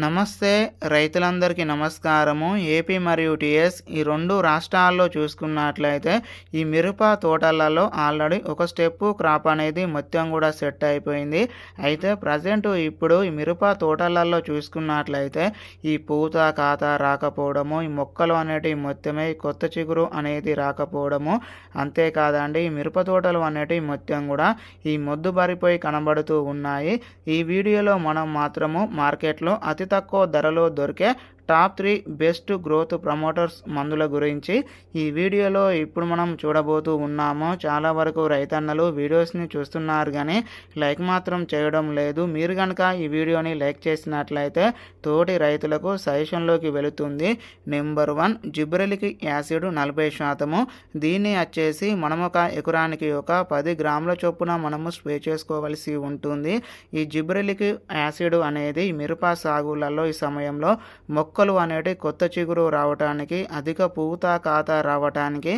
నమస్తే రైతులందరికీ నమస్కారము. ఏపీ మరియు టిఎస్ ఈ రెండు రాష్ట్రాల్లో చూసుకున్నట్లయితే ఈ మిరప తోటలలో ఆల్రెడీ ఒక స్టెప్ క్రాప్ అనేది మొత్తం కూడా సెట్ అయిపోయింది. అయితే ప్రజెంట్ ఇప్పుడు ఈ మిరప తోటలలో చూసుకున్నట్లయితే ఈ పూత కాత రాకపోవడము ఈ మొక్కలు అనేటివి మొత్తమే కొత్త చిగురు అనేది రాకపోవడము. అంతేకాదండి ఈ మిరప తోటలు అనేటివి మొత్తం కూడా ఈ మొద్దు బారిపోయి కనబడుతూ ఉన్నాయి. ఈ వీడియోలో మనం మాత్రము మార్కెట్లో అతి అతి తక్కువ ధరలో దొరికే top three best growth promoters మందుల గురించి ఈ వీడియోలో ఇప్పుడు మనం చూడబోతూ ఉన్నాము. చాలా వరకు రైతన్నలు వీడియోస్ని చూస్తున్నారు కానీ లైక్ మాత్రం చేయడం లేదు. మీరు కనుక ఈ వీడియోని లైక్ చేసినట్లయితే తోటి రైతులకు సజెషన్లోకి వెళుతుంది. నెంబర్ వన్ జిబ్రెలిక్ యాసిడ్ నలభై శాతము. దీన్ని వచ్చేసి మనం ఒక ఎకరానికి ఒక పది గ్రాముల చొప్పున మనము స్ప్రే చేసుకోవలసి ఉంటుంది. ఈ జిబ్రెలిక్ యాసిడ్ అనేది మిరప సాగులలో ఈ సమయంలో మొక్క మొక్కలు అనేటి కొత్త చిగురు రావటానికి అధిక పూత కాత రావటానికి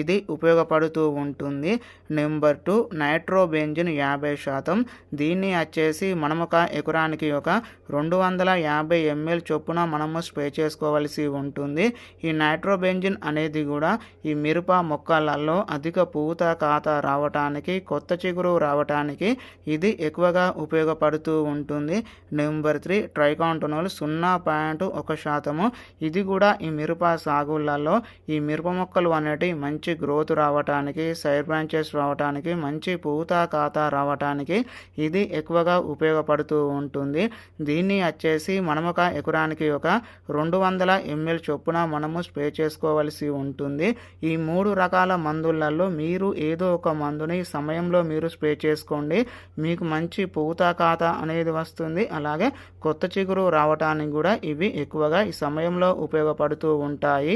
ఇది ఉపయోగపడుతూ ఉంటుంది. నెంబర్ టూ నైట్రోబెంజిన్ యాభై శాతం. దీన్ని వచ్చేసి మనం ఒక ఎకరానికి ఒక రెండు వందల యాభై ఎంఎల్ చొప్పున మనము స్ప్రే చేసుకోవాల్సి ఉంటుంది. ఈ నైట్రోబెంజిన్ అనేది కూడా ఈ మిరప మొక్కలలో అధిక పూత కాత రావటానికి కొత్త చిగురు రావటానికి ఇది ఎక్కువగా ఉపయోగపడుతూ ఉంటుంది. నెంబర్ త్రీ ట్రైకాంటనోల్ సున్నా పాయింట్ ఒక శాతము. ఇది కూడా ఈ మిరప సాగులలో ఈ మిరప మొక్కలు అనేటివి మంచి గ్రోత్ రావటానికి సైడ్ బ్రాంచెస్ రావటానికి మంచి పూత కాత రావటానికి ఇది ఎక్కువగా ఉపయోగపడుతూ ఉంటుంది. దీన్ని వచ్చేసి మనం ఒక ఎకరానికి ఒక రెండు వందల ఎంఎల్ చొప్పున మనము స్ప్రే చేసుకోవలసి ఉంటుంది. ఈ మూడు రకాల మందులలో మీరు ఏదో ఒక మందుని సమయంలో మీరు స్ప్రే చేసుకోండి. మీకు మంచి పూత కాత అనేది వస్తుంది. అలాగే కొత్త చిగురు రావటానికి కూడా ఇవి ఎక్కువగా ఈ సమయంలో ఉపయోగపడుతూ ఉంటాయి.